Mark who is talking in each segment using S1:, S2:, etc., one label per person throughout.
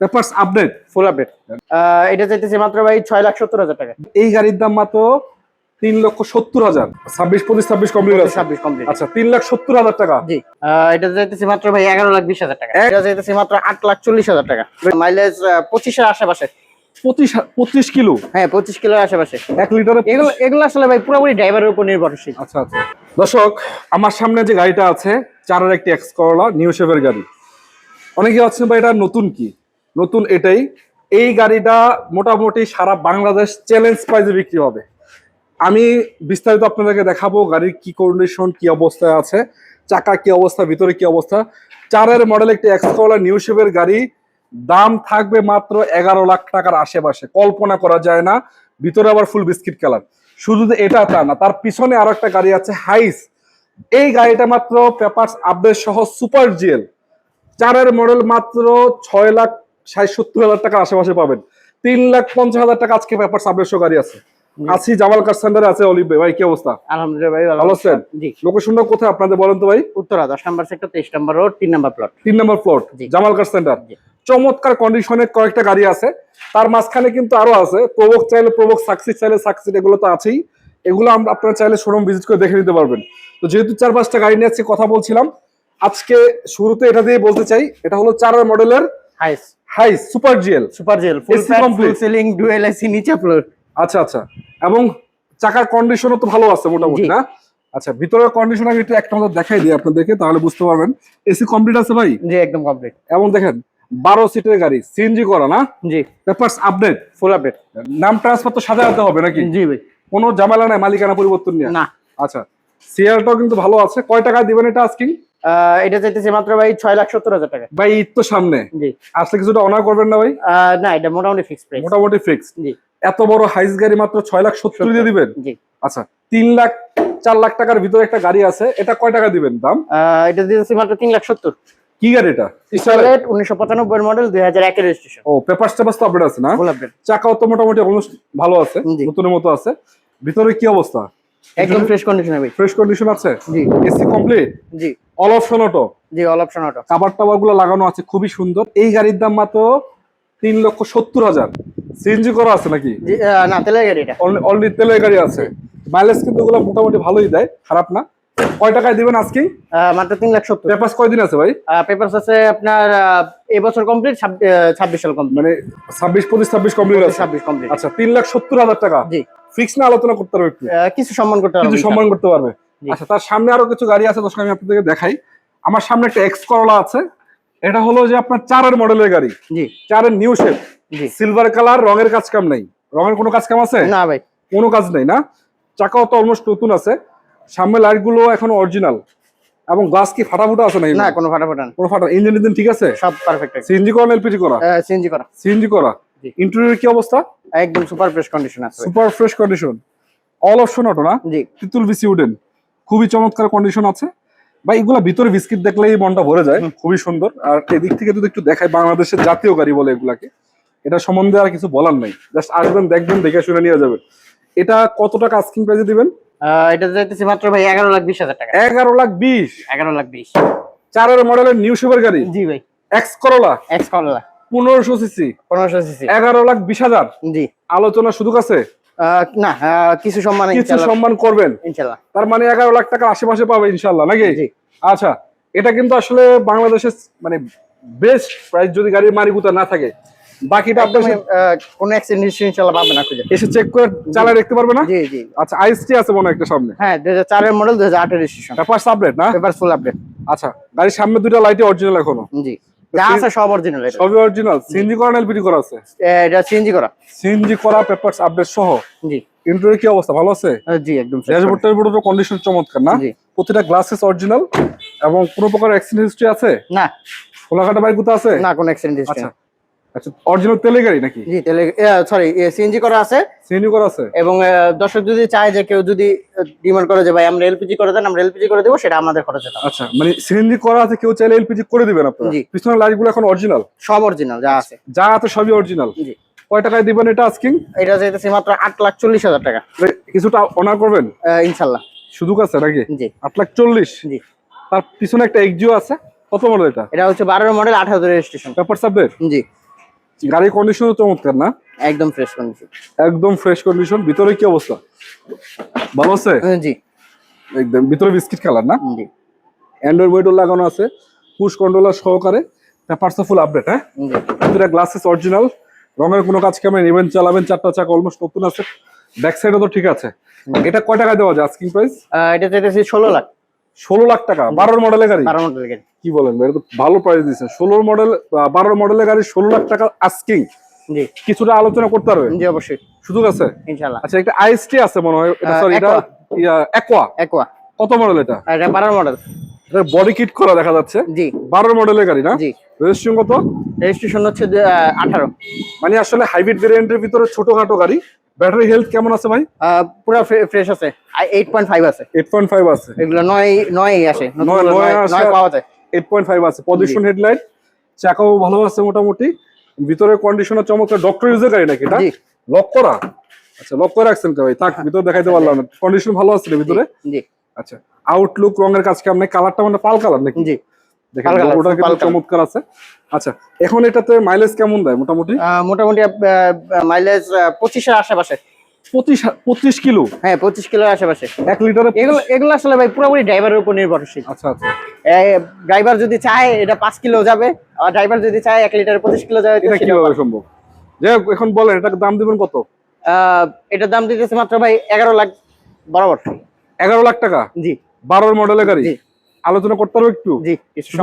S1: Papers update
S2: full update এটা চাইতেছে মাত্র ভাই ছয় লাখ সত্তর হাজার টাকা।
S1: এই গাড়ির দাম মাত্র তিন লক্ষ সত্তর হাজার। ছাব্বিশ পঁচিশ ছাব্বিশ কমপ্লিট আছে।
S2: ছাব্বিশ কমপ্লিট
S1: আচ্ছা তিন লাখ সত্তর হাজার টাকা।
S2: জি। এটা চাইতেছে মাত্র ভাই এগারো লাখ বিশ হাজার টাকা। এটা চাইতেছে মাত্র আট লাখ চল্লিশ হাজার টাকা। মাইলেজ পঁচিশের আশেপাশে।
S1: পঁচিশ পঁচিশ কিলো?
S2: হ্যাঁ পঁচিশ কিলোর আশেপাশে।
S1: এক লিটারে
S2: এগুলো এগুলো আসলে ভাই পুরোপুরি ড্রাইভারের উপর নির্ভরশীল।
S1: আচ্ছা আচ্ছা। দর্শক আমার সামনে যে গাড়িটা আছে চারের একটি এক্স করলা নিউ শেপের গাড়ি। অনেকে আছেন ভাই এটা নতুন কি? নতুন এটাই। এই গাড়িটা মোটামুটি সারা বাংলাদেশ চ্যালেঞ্জ প্রাইজে বিক্রি হবে। আমি বিস্তারিত আপনাদেরকে দেখাবো গাড়ির কি কন্ডিশন কি অবস্থায় আছে, চাকা কি অবস্থা, ভিতরে কি অবস্থা। চারের মডেল একটি এক্স করলা নিউ শেপের গাড়ি। দাম থাকবে মাত্র এগারো লাখ টাকার আশেপাশে। কল্পনা করা যায় না। ভিতরে আবার ফুল বিস্কিট কালার শুধু এটা তা না, তার পিছনে আরও একটা গাড়ি আছে হাইস এই গাড়িটা মাত্র পেপারস আপডেট সহ সুপার জিএল চারের মডেল মাত্র ছয় লাখ ষাট সত্তর হাজার টাকা আশেপাশে পাবেন। তিন লাখ পঞ্চাশ হাজার টাকা আজকে পেপারস আপডেট গাড়ি আছে। আছি জামাল কার সেন্টারে আছে অলিভ ভাই কি অবস্থা?
S2: আলহামদুলিল্লাহ ভাই
S1: ভালো আছেন?
S2: জি।
S1: লোকেশনটা কোথায় আপনাদের বলেন তো ভাই?
S2: উত্তরা দশ নম্বর সেক্টর তেইশ নম্বর রোড তিন নম্বর প্লট
S1: তিন number plot. Jamal car centre চমৎকার কন্ডিশনের কয়েকটা গাড়ি আছে। তার মাঝখানে কিন্তু আরও আছে। প্রবক চাইলে প্রবক সাকসিড চাইলে সাকসিড এগুলো তো আছেই। এগুলো আমরা আপনারা চাইলে শোরুম ভিজিট করে দেখে নিতে পারবেন। তো যেহেতু চার পাঁচটা গাড়ি নিয়ে আজকে কথা বলছিলাম আজকে শুরুতে এটা দিয়ে বলতে চাই এটা হলো চারের মডেলের
S2: Hiace
S1: high super GL.
S2: Super GL full full ceiling dual AC নিচে ফ্লোর
S1: আচ্ছা আচ্ছা। এবং চাকার কন্ডিশনও তো ভালো আছে মোটামুটি না? আচ্ছা ভিতরের কন্ডিশন আমি একটু একটা মতো দেখাই দিই আপনাদেরকে তাহলে বুঝতে পারবেন। এসি কমপ্লিট আছে ভাই?
S2: জি একদম কমপ্লিট
S1: এবং দেখেন বারো সিটের গাড়ি সিএনজি করা না?
S2: জি।
S1: পেপারস আপডেট
S2: ফুল আপডেট
S1: নাম ট্রান্সফার তো সাজাতে হবে নাকি?
S2: জি ভাই।
S1: কোনো ঝামেলা নাই মালিকানা পরিবর্তন নিয়ে।
S2: না।
S1: আচ্ছা সিয়ারটাও কিন্তু ভালো আছে। কয় টাকা দিবেন এটা আজকিং
S2: এটা চাইতেছে মাত্র ভাই ছয় লাখ সত্তর হাজার টাকা।
S1: ভাই ঈদ তো সামনে।
S2: জি।
S1: আসলে কিছুটা অনার করবেন না ভাই?
S2: না এটা মোটামুটি ফিক্স প্রাইস
S1: মোটামুটি ফিক্স
S2: জি।
S1: এত বড় হাইস গাড়ি মাত্র ছয় লাখ সত্তর দিয়ে দিবেন?
S2: জি।
S1: আচ্ছা তিন লাখ চার লাখ টাকার ভিতরে একটা গাড়ি আছে এটা কয় টাকা দিবেন দাম?
S2: এটা দিতেছে মাত্র তিন লাখ সত্তর।
S1: কি গাড়ি এটা?
S2: স্টারলেট উনিশশো পঁচানব্বই মডেল দুই হাজার একের রেজিস্ট্রেশন
S1: ও পেপার টেপার তো আপডেট আছে না? চাকাও তো মোটামুটি অলমোস্ট ভালো আছে। নতুনের মতো আছে। ভিতরে কি অবস্থা?
S2: একদম ফ্রেশ কন্ডিশনে ভাই।
S1: ফ্রেশ কন্ডিশন আছে?
S2: জি।
S1: এসি কমপ্লিট
S2: জি।
S1: অল অপশন অটো
S2: জি অল অপশন অটো
S1: কাবার টাবারগুলো লাগানো আছে খুবই সুন্দর। এই গাড়ির দাম মাত্র তিন লক্ষ সত্তর হাজার। সিএনজি করা আছে নাকি?
S2: না তেলের গাড়ি এটা।
S1: অলরেডি তেলের গাড়ি আছে। মাইলেজ কিন্তু ওগুলো মোটামুটি ভালোই দেয় খারাপ না। কয় টাকায় দিবেন আজকে
S2: মাত্র তিন লাখ সত্তর।
S1: পেপার কয়দিন আছে ভাই?
S2: পেপারস আছে আপনার এই কমপ্লিট ছাব্বিশ সাল কমপ্লিট
S1: মানে ছাব্বিশ পঁচিশ ছাব্বিশ কমপ্লিট আছে?
S2: ছাব্বিশ কমপ্লিট
S1: আচ্ছা তিন লাখ সত্তর হাজার টাকা।
S2: জি।
S1: ফিক্স না আলোচনা করতে পারবে
S2: কিছু সম্মান করতে পারবে।
S1: কিছু সম্মান করতে পারবে। আচ্ছা তার সামনে আরও কিছু গাড়ি আছে দর্শক আমি আপনাদেরকে দেখাই। আমার সামনে একটা এক্স করলা আছে। এটা হলো যে আপনার চারের মডেলের গাড়ি।
S2: জি।
S1: চারের নিউ শেপ
S2: জি।
S1: সিলভার কালার রঙের কাজ কাম নাই। রঙের কোনো কাজ কাম আছে?
S2: না ভাই।
S1: কোনো কাজ নেই না? চাকাও তো অলমোস্ট নতুন আছে। সামনে লাইটগুলো এখন অরিজিনাল এবং গ্লাস কি ফাটা ফুটা আছে নাকি?
S2: না কোনো ফাটাফাটা না।
S1: কোনো ফাটা ইঞ্জিন ইঞ্জিন ঠিক আছে?
S2: সব পারফেক্ট আছে।
S1: সিএনজি করা এলপিজি করা?
S2: সিএনজি করা।
S1: সিএনজি করা। ইন্টেরিয়র কি অবস্থা?
S2: একদম সুপার ফ্রেশ কন্ডিশন আছে
S1: super fresh condition all option auto না?
S2: জি।
S1: তিতুল বিসি উডেন খুবই চমৎকার কন্ডিশন আছে। ভাই এগুলা ভিতরে বিস্কিট দেখলেই মনটা ভরে যায়। খুবই সুন্দর। আর এদিক থেকে যদি একটু দেখায় বাংলাদেশের জাতীয় গাড়ি বলে এগুলাকে এটা সম্বন্ধে আর কিছু বলার নাই। জাস্ট আসবেন দেখবেন দেখে শুনে নিয়ে যাবেন। এটা কত টাকা আস্কিং প্রাইসে দিবেন?
S2: এটা চাইতেছি মাত্র ভাই এগারো লাখ বিশ হাজার টাকা।
S1: এগারো লাখ বিশ।
S2: এগারো লাখ বিশ।
S1: চারের মডেলের নিউ সুপার গাড়ি?
S2: জি ভাই।
S1: এক্স করলা
S2: এক্স কমলা
S1: পনেরোশো সিসি
S2: পনেরোশো সিসি
S1: এগারো লাখ বিশ হাজার।
S2: জি।
S1: আলোচনা সুযোগ আছে?
S2: না কিছু সম্মান
S1: কিছু সম্মান করবেন?
S2: ইনশাল্লাহ
S1: তার মানে এগারো লাখ টাকার আশেপাশে পাবে ইনশাল্লাহ নাকি? আচ্ছা এটা কিন্তু আসলে বাংলাদেশের মানে বেস্ট প্রাইস যদি গাড়ির মালিকুতা না থাকে বাকিটা আপনি
S2: একদমই, আহ, কোনো অ্যাক্সিডেন্ট পাবে না খুঁজে।
S1: এসে চেক করে দেখতে পারবে না?
S2: জি জি।
S1: আচ্ছা আছে মনে একটা সামনে।
S2: হ্যাঁ দুই হাজার চারের মডেল রেজিস্ট্রেশন
S1: পেপার আপডেট না?
S2: পেপার ফুল আপডেট
S1: আচ্ছা গাড়ির সামনে লাইটই অরিজিনাল এখনও।
S2: জি। যা আছে সব অরিজিনাল এটা।
S1: সবই অরিজিনাল সিএনজি করা এলপিডি করা আছে?
S2: এটা সিএনজি করা।
S1: সিএনজি করা পেপারস আপডেট সহ?
S2: জি।
S1: ইন্টারিয়র কি অবস্থা? ভালো আছে?
S2: জি একদম
S1: কন্ডিশন চমৎকার না? প্রতিটা গ্লাসেস অরিজিনাল এবং কোনো প্রকার অ্যাক্সিডেন্ট হিস্ট্রি আছে?
S2: না।
S1: খোলাঘাটা বাইক আছে?
S2: না কোনো অ্যাক্সিডেন্ট হিস্ট্রি
S1: আচ্ছা। আচ্ছা অরিজিনাল তেলের গাড়ি নাকি?
S2: জি সরি সিএনজি করা আছে।
S1: সিএনজি করা আছে?
S2: এবং দর্শক যদি চায় যে কেউ যদি ডিমান্ড করে যে ভাই আমরা এলপিজি করে দেন আমরা এলপিজি করে দেবো সেটা আমাদের খরচে
S1: আচ্ছা মানে সিএনজি করা আছে কেউ চাইলে এলপিজি করে দিবেন আপনারা। পিছনের এখন অরিজিনাল
S2: সব অরিজিনাল যা আছে।
S1: যা আছে সবই অরিজিনাল
S2: জি।
S1: কয় টাকায় দিবেন এটা
S2: এটা মাত্র আট লাখ চল্লিশ হাজার টাকা।
S1: কিছুটা অনার করবেন?
S2: ইনশাল্লাহ।
S1: সুযোগ আছে নাকি?
S2: জি।
S1: আট লাখ চল্লিশ?
S2: জি।
S1: তার পিছনে একটা এক্সিও আছে? কত মডেল এটা?
S2: এটা হচ্ছে বারোর মডেল আঠারো রেজিস্ট্রেশন
S1: পেপার সাবজেক্ট
S2: জি।
S1: গাড়ির কন্ডিশনও চমৎকার না?
S2: একদম ফ্রেশ কন্ডিশন
S1: একদম ফ্রেশ কন্ডিশন ভিতরে কি অবস্থা? ভালো আছে?
S2: জি।
S1: একদম ভিতরে বিস্কিট কালার না?
S2: জি।
S1: অ্যান্ড্রয়েড ওয়েটও লাগানো আছে। পুশ কন্ট্রোলার সহকারে। পেপারস ফুল আপডেট হ্যাঁ? ভিতরে গ্লাসেস অরিজিনাল রঙের কোনো কাজ কেমন? নেবেন চালাবেন চারটা চাকা অলমোস্ট নতুন আছে। ব্যাক সাইডও তো ঠিক আছে। এটা কয় টাকা দেওয়া যায়? আস্কিং প্রাইস
S2: এটা চাইতেছি ষোলো লাখ।
S1: ষোলো লাখ টাকা বারোর মডেলের গাড়ি?
S2: বারো মডেল গাড়ি।
S1: কি বলেন ভাই তো ভালো প্রাইস দিচ্ছেন ষোলোর মডেল বারোর মডেলের গাড়ি ষোলো লাখ টাকা আস্কিং
S2: জি।
S1: কিছুটা আলোচনা করতে পারবে?
S2: জি অবশ্যই।
S1: সুযোগ আছে?
S2: ইনশাল্লাহ
S1: আচ্ছা একটা আইএসটি আছে মনে হয় এটা সরি এটা অ্যাকোয়া
S2: একোয়া
S1: কত মডেল এটা?
S2: এটা বারো মডেল
S1: এটা বডি কিট করা দেখা যাচ্ছে।
S2: জি।
S1: বারোর মডেলের গাড়ি না?
S2: জি।
S1: রেজিস্ট্রেশন কত?
S2: রেজিস্ট্রেশন হচ্ছে আঠারো।
S1: মানে আসলে হাইব্রিড ভেরিয়েন্টের ভিতরে ছোটখাটো গাড়ি ব্যাটারি হেলথ কেমন আছে ভাই?
S2: পুরো ফ্রেশ আছে। এইট পয়েন্ট ফাইভ আছে।
S1: এইট পয়েন্ট ফাইভ আছে।
S2: এগুলো নয় নয় আসে। নতুন
S1: নয়-
S2: গুলো
S1: নয়
S2: নয়-
S1: আসে।
S2: পাওয়া যায়।
S1: এইট পয়েন্ট ফাইভ আছে। পজিশন হেডলাইট চাকাও ভালো আছে মোটামুটি। ভিতরে কন্ডিশনার চমৎকার। ডক্টর ইউজের গাড়ি নাকি এটা? লক করা? আচ্ছা লক করে রাখছেন তো ভাই? থাক ভিতরে দেখাইতে পারলাম না। কন্ডিশন ভালো আছে ভিতরে?
S2: জি।
S1: আচ্ছা আউটলুক রঙের কাজ কেমন কালারটা মানে পাল কালার নাকি?
S2: জি।
S1: দেখেন
S2: পাল colour,
S1: কিন্তু চমৎকার আছে। আচ্ছা এখন এটাতে মাইলেজ কেমন দেয় মোটামুটি?
S2: মোটামুটি মাইলেজ পঁচিশের আশেপাশে।
S1: পঁচিশ পঁচিশ কিলো?
S2: হ্যাঁ পঁচিশ কিলোর আশেপাশে।
S1: এক লিটারে
S2: এগুলো এগুলো আসলে ভাই পুরোপুরি ড্রাইভারের উপর নির্ভরশীল।
S1: আচ্ছা আচ্ছা।
S2: ড্রাইভার যদি চায় এটা পাঁচ কিলো যাবে। আর ড্রাইভার যদি চায় এক লিটার পঁচিশ কিলো যাবে
S1: এটা কীভাবে সম্ভব? যাই হোক এখন বলেন এটার দাম দিবেন কত?
S2: এটার দাম দিতেছে মাত্র ভাই এগারো লাখ বরাবর।
S1: এগারো লাখ টাকা?
S2: জি।
S1: বারোর মডেলের গাড়ি? আলোচনা করতে পারব একটু?
S2: জি কিছু?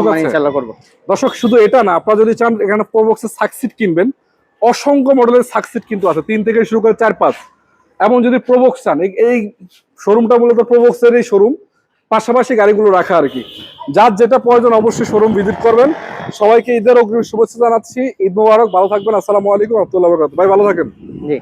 S2: করব।
S1: দর্শক শুধু এটা না আপনারা যদি চান এখানে প্রোবক্সের সাকসিট কিনবেন অসংখ্য মডেলের সাকসিট কিন্তু আছে তিন থেকে শুরু করে চার পাঁচ। এবং যদি প্রোবক্স চান এই- শোরুমটা মূলত প্রোবক্সের এই শোরুম পাশাপাশি গাড়িগুলো রাখা আর কি। যার যেটা প্রয়োজন অবশ্যই শোরুম ভিজিট করবেন। সবাইকে ঈদের অগ্রিম শুভেচ্ছা জানাচ্ছি ঈদ মোবারক ভালো থাকবেন আসসালামু আলাইকুম রহমতুল্লাহ ভাই ভালো থাকেন।
S2: জি।